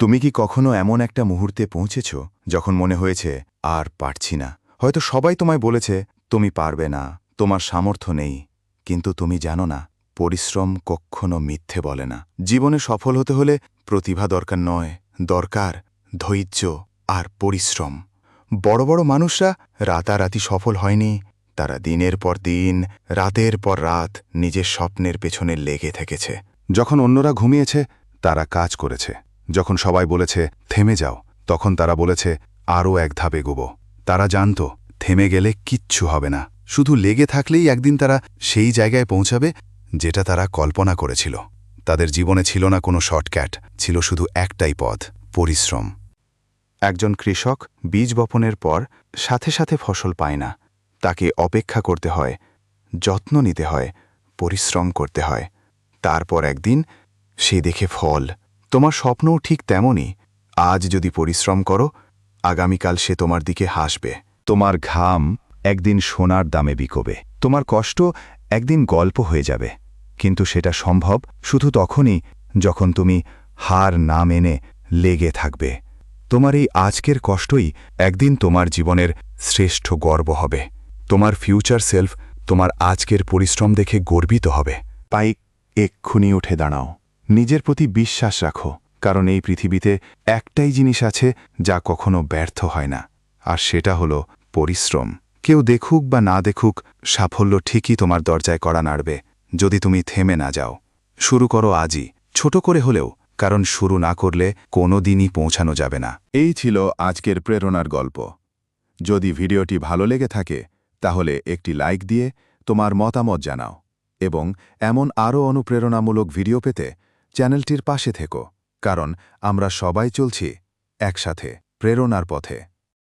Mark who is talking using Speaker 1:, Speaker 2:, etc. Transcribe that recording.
Speaker 1: তুমি কি কখনো এমন একটা মুহূর্তে পৌঁছেছ যখন মনে হয়েছে, আর পারছি না হয়তো সবাই তোমায় বলেছে, তুমি পারবে না, তোমার সামর্থ্য নেই। কিন্তু তুমি জানো না, পরিশ্রম কখনো মিথ্যে বলে না। জীবনে সফল হতে হলে প্রতিভা দরকার নয়, দরকার ধৈর্য আর পরিশ্রম। বড় বড় মানুষরা রাতারাতি সফল হয়নি, তারা দিনের পর দিন, রাতের পর রাত নিজের স্বপ্নের পেছনে লেগে থেকেছে। যখন অন্যরা ঘুমিয়েছে, তারা কাজ করেছে। যখন সবাই বলেছে, থেমে যাও, তখন তারা বলেছে, আরও এক ধাপ এগোব। তারা জানত, থেমে গেলে কিচ্ছু হবে না। শুধু লেগে থাকলেই একদিন তারা সেই জায়গায় পৌঁছাবে, যেটা তারা কল্পনা করেছিল। তাদের জীবনে ছিল না কোনো শর্টক্যাট ছিল শুধু একটাই পথ, পরিশ্রম। একজন কৃষক বীজ বপনের পর সাথে সাথে ফসল পায় না। তাকে অপেক্ষা করতে হয়, যত্ন নিতে হয়, পরিশ্রম করতে হয়। তারপর একদিন সে দেখে ফল তোমার স্বপ্নও ঠিক তেমনই। আজ যদি পরিশ্রম করো, আগামীকাল সে তোমার দিকে হাসবে। তোমার ঘাম একদিন সোনার দামে বিকোবে। তোমার কষ্ট একদিন গল্প হয়ে যাবে। কিন্তু সেটা সম্ভব শুধু তখনই যখন তুমি হার না মেনে লেগে থাকবে। তোমার এই আজকের কষ্টই একদিন তোমার জীবনের শ্রেষ্ঠ গর্ব হবে। তোমার ফিউচার সেলফ তোমার আজকের পরিশ্রম দেখে গর্বিত হবে। পাই এক্ষুনি উঠে দাঁড়াও। নিজের প্রতি বিশ্বাস রাখো, কারণ এই পৃথিবীতে একটাই জিনিস আছে যা কখনো ব্যর্থ হয় না, আর সেটা হলো পরিশ্রম। কেউ দেখুক বা না দেখুক, সাফল্য ঠিকই তোমার দরজায় করা নাড়বে, যদি তুমি থেমে না যাও। শুরু করো আজই, ছোট করে হলেও, কারণ শুরু না করলে কোনো দিনই পৌঁছানো যাবে না। এই ছিল আজকের প্রেরণার গল্প। যদি ভিডিওটি ভালো লেগে থাকে, তাহলে একটি লাইক দিয়ে তোমার মতামত জানাও, এবং এমন আরও অনুপ্রেরণামূলক ভিডিও পেতে চ্যানেলটির পাশে থেকো কারণ আমরা সবাই চলছি একসাথে প্রেরণার পথে।